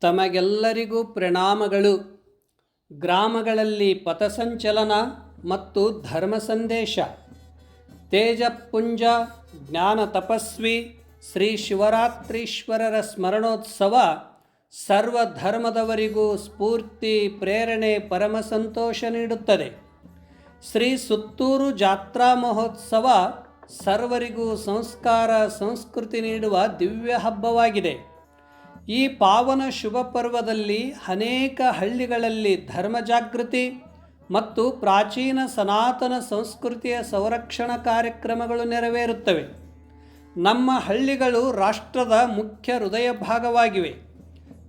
ತಮಗೆಲ್ಲರಿಗೂ ಪ್ರಣಾಮಗಳು. ಗ್ರಾಮಗಳಲ್ಲಿ ಪಥಸಂಚಲನ ಮತ್ತು ಧರ್ಮ ಸಂದೇಶ. ತೇಜಪುಂಜ ಜ್ಞಾನ ತಪಸ್ವಿ ಶ್ರೀ ಶಿವರಾತ್ರೀಶ್ವರರ ಸ್ಮರಣೋತ್ಸವ ಸರ್ವ ಧರ್ಮದವರಿಗೂ ಸ್ಫೂರ್ತಿ, ಪ್ರೇರಣೆ, ಪರಮ ಸಂತೋಷ ನೀಡುತ್ತದೆ. ಶ್ರೀ ಸುತ್ತೂರು ಜಾತ್ರಾ ಮಹೋತ್ಸವ ಸರ್ವರಿಗೂ ಸಂಸ್ಕಾರ, ಸಂಸ್ಕೃತಿ ನೀಡುವ ದಿವ್ಯ ಹಬ್ಬವಾಗಿದೆ. ಈ ಪಾವನ ಶುಭ ಪರ್ವದಲ್ಲಿ ಅನೇಕ ಹಳ್ಳಿಗಳಲ್ಲಿ ಧರ್ಮ ಜಾಗೃತಿ ಮತ್ತು ಪ್ರಾಚೀನ ಸನಾತನ ಸಂಸ್ಕೃತಿಯ ಸಂರಕ್ಷಣಾ ಕಾರ್ಯಕ್ರಮಗಳು ನೆರವೇರುತ್ತವೆ. ನಮ್ಮ ಹಳ್ಳಿಗಳು ರಾಷ್ಟ್ರದ ಮುಖ್ಯ ಹೃದಯ ಭಾಗವಾಗಿವೆ.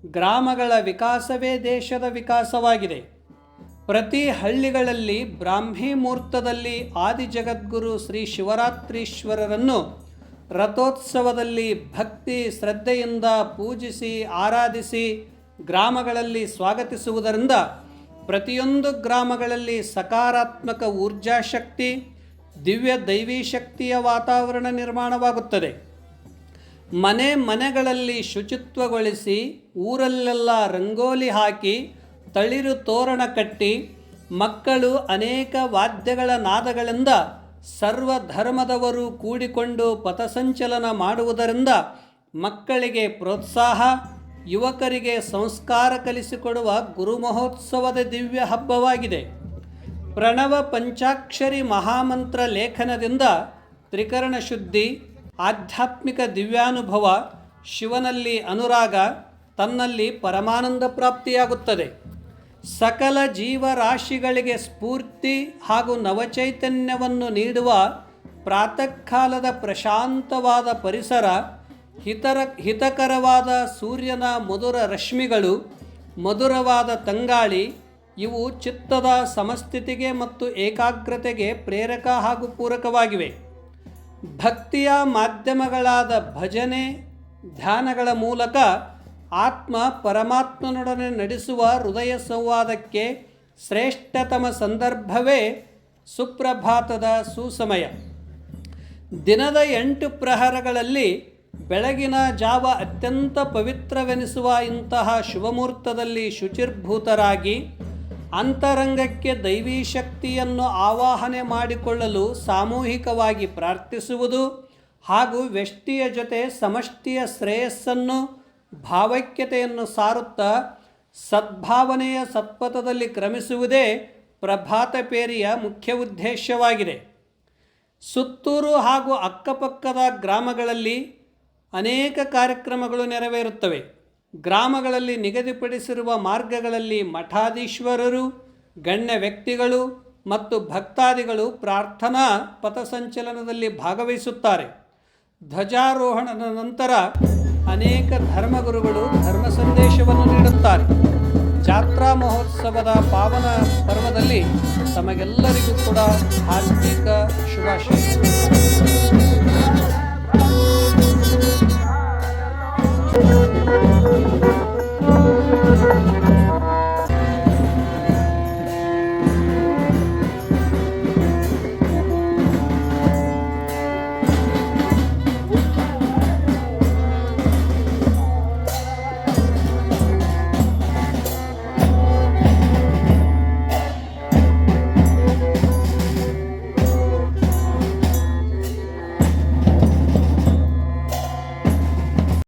ಗ್ರಾಮಗಳ ವಿಕಾಸವೇ ದೇಶದ ವಿಕಾಸವಾಗಿದೆ. ಪ್ರತಿ ಹಳ್ಳಿಗಳಲ್ಲಿ ಬ್ರಾಹ್ಮಿ ಮುಹೂರ್ತದಲ್ಲಿ ಆದಿ ಜಗದ್ಗುರು ಶ್ರೀ ಶಿವರಾತ್ರೀಶ್ವರರನ್ನು ರಥೋತ್ಸವದಲ್ಲಿ ಭಕ್ತಿ ಶ್ರದ್ಧೆಯಿಂದ ಪೂಜಿಸಿ, ಆರಾಧಿಸಿ ಗ್ರಾಮಗಳಲ್ಲಿ ಸ್ವಾಗತಿಸುವುದರಿಂದ ಪ್ರತಿಯೊಂದು ಗ್ರಾಮಗಳಲ್ಲಿ ಸಕಾರಾತ್ಮಕ ಊರ್ಜಾಶಕ್ತಿ, ದಿವ್ಯ ದೈವಿ ಶಕ್ತಿಯ ವಾತಾವರಣ ನಿರ್ಮಾಣವಾಗುತ್ತದೆ. ಮನೆ ಮನೆಗಳಲ್ಲಿ ಶುಚಿತ್ವಗೊಳಿಸಿ ಊರಲ್ಲೆಲ್ಲ ರಂಗೋಲಿ ಹಾಕಿ, ತಳಿರು ತೋರಣ ಕಟ್ಟಿ, ಮಕ್ಕಳು ಅನೇಕ ವಾದ್ಯಗಳ ನಾದಗಳಿಂದ ಸರ್ವ ಧರ್ಮದವರು ಕೂಡಿಕೊಂಡು ಪಥಸಂಚಲನ ಮಾಡುವುದರಿಂದ ಮಕ್ಕಳಿಗೆ ಪ್ರೋತ್ಸಾಹ, ಯುವಕರಿಗೆ ಸಂಸ್ಕಾರ ಕಲಿಸಿಕೊಡುವ ಗುರು ಮಹೋತ್ಸವದ ದಿವ್ಯ ಹಬ್ಬವಾಗಿದೆ. ಪ್ರಣವ ಪಂಚಾಕ್ಷರಿ ಮಹಾಮಂತ್ರ ಲೇಖನದಿಂದ ತ್ರಿಕರಣ ಶುದ್ಧಿ, ಆಧ್ಯಾತ್ಮಿಕ ದಿವ್ಯಾನುಭವ, ಶಿವನಲ್ಲಿ ಅನುರಾಗ, ತನ್ನಲ್ಲಿ ಪರಮಾನಂದ ಪ್ರಾಪ್ತಿಯಾಗುತ್ತದೆ. ಸಕಲ ಜೀವರಾಶಿಗಳಿಗೆ ಸ್ಫೂರ್ತಿ ಹಾಗೂ ನವಚೈತನ್ಯವನ್ನು ನೀಡುವ ಪ್ರಾತಃಕಾಲದ ಪ್ರಶಾಂತವಾದ ಪರಿಸರ, ಹಿತರ, ಹಿತಕರವಾದ ಸೂರ್ಯನ ಮಧುರ ರಶ್ಮಿಗಳು, ಮಧುರವಾದ ತಂಗಾಳಿ, ಇವು ಚಿತ್ತದ ಸಮಸ್ಥಿತಿಗೆ ಮತ್ತು ಏಕಾಗ್ರತೆಗೆ ಪ್ರೇರಕ ಹಾಗೂ ಪೂರಕವಾಗಿವೆ. ಭಕ್ತಿಯ ಮಾಧ್ಯಮಗಳಾದ ಭಜನೆ, ಧ್ಯಾನಗಳ ಮೂಲಕ ಆತ್ಮ ಪರಮಾತ್ಮನೊಡನೆ ನಡೆಸುವ ಹೃದಯ ಸಂವಾದಕ್ಕೆ ಶ್ರೇಷ್ಠತಮ ಸಂದರ್ಭವೇ ಸುಪ್ರಭಾತದ ಸುಸಮಯ. ದಿನದ ಎಂಟು ಪ್ರಹರಗಳಲ್ಲಿ ಬೆಳಗಿನ ಜಾವ ಅತ್ಯಂತ ಪವಿತ್ರವೆನಿಸುವ ಇಂತಹ ಶುಭಮುಹೂರ್ತದಲ್ಲಿ ಶುಚಿರ್ಭೂತರಾಗಿ ಅಂತರಂಗಕ್ಕೆ ದೈವೀ ಶಕ್ತಿಯನ್ನು ಆವಾಹನೆ ಮಾಡಿಕೊಳ್ಳಲು ಸಾಮೂಹಿಕವಾಗಿ ಪ್ರಾರ್ಥಿಸುವುದು ಹಾಗೂ ವ್ಯಷ್ಟಿಯ ಜೊತೆ ಸಮಷ್ಟಿಯ ಶ್ರೇಯಸ್ಸನ್ನು ಭಾವೈಕ್ಯತೆಯನ್ನು ಸಾರುತ್ತಾ ಸದ್ಭಾವನೆಯ ಸತ್ಪಥದಲ್ಲಿ ಕ್ರಮಿಸುವುದೇ ಪ್ರಭಾತ ಪೇರಿಯ ಮುಖ್ಯ ಉದ್ದೇಶವಾಗಿದೆ. ಸುತ್ತೂರು ಹಾಗೂ ಅಕ್ಕಪಕ್ಕದ ಗ್ರಾಮಗಳಲ್ಲಿ ಅನೇಕ ಕಾರ್ಯಕ್ರಮಗಳು ನೆರವೇರುತ್ತವೆ. ಗ್ರಾಮಗಳಲ್ಲಿ ನಿಗದಿಪಡಿಸಿರುವ ಮಾರ್ಗಗಳಲ್ಲಿ ಮಠಾಧೀಶ್ವರರು, ಗಣ್ಯ ವ್ಯಕ್ತಿಗಳು ಮತ್ತು ಭಕ್ತಾದಿಗಳು ಪ್ರಾರ್ಥನಾ ಪಥಸಂಚಲನದಲ್ಲಿ ಭಾಗವಹಿಸುತ್ತಾರೆ. ಧ್ವಜಾರೋಹಣದ ನಂತರ ಅನೇಕ ಧರ್ಮಗುರುಗಳು ಧರ್ಮ ಸಂದೇಶವನ್ನು ನೀಡುತ್ತಾರೆ. ಜಾತ್ರಾ ಮಹೋತ್ಸವದ ಪಾವನ ಪರ್ವದಲ್ಲಿ ತಮಗೆಲ್ಲರಿಗೂ ಕೂಡ ಆರ್ಥಿಕ ಶುಭಾಶಯ